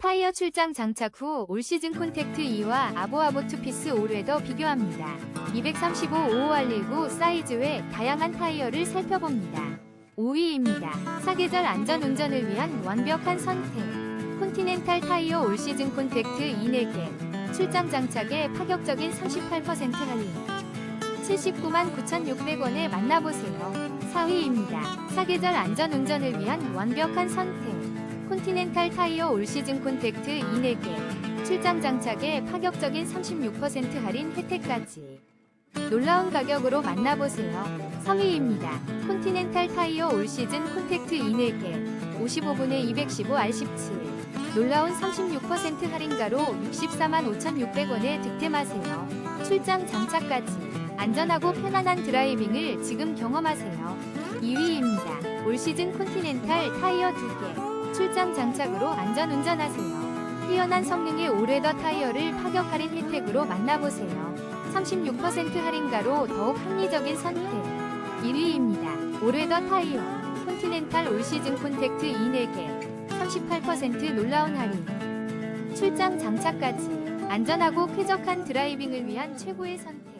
타이어 출장 장착 후 올 시즌 콘택트 2와 아보아보 투피스 올웨더 비교합니다. 235 55R19 사이즈 외 다양한 타이어를 살펴봅니다. 5위입니다. 사계절 안전 운전을 위한 완벽한 선택. 콘티넨탈 타이어 올 시즌 콘택트 2 4개. 출장 장착에 파격적인 38% 할인. 79만 9,600원에 만나보세요. 4위입니다. 사계절 안전 운전을 위한 완벽한 선택. 콘티넨탈 타이어 올 시즌 콘택트 2 4개. 출장 장착에 파격적인 36% 할인 혜택까지. 놀라운 가격으로 만나보세요. 3위입니다. 콘티넨탈 타이어 올 시즌 콘택트 2 4개. 55분에 215R17. 놀라운 36% 할인가로 64만 5,600원에 득템하세요. 출장 장착까지. 안전하고 편안한 드라이빙을 지금 경험하세요. 2위입니다. 올 시즌 콘티넨탈 타이어 2개. 출장 장착으로 안전 운전하세요. 뛰어난 성능의 올웨더 타이어를 파격 할인 혜택으로 만나보세요. 36% 할인가로 더욱 합리적인 선택. 1위입니다. 올웨더 타이어. 콘티넨탈 올 시즌 콘택트 2 4개. 38% 놀라운 할인. 출장 장착까지. 안전하고 쾌적한 드라이빙을 위한 최고의 선택.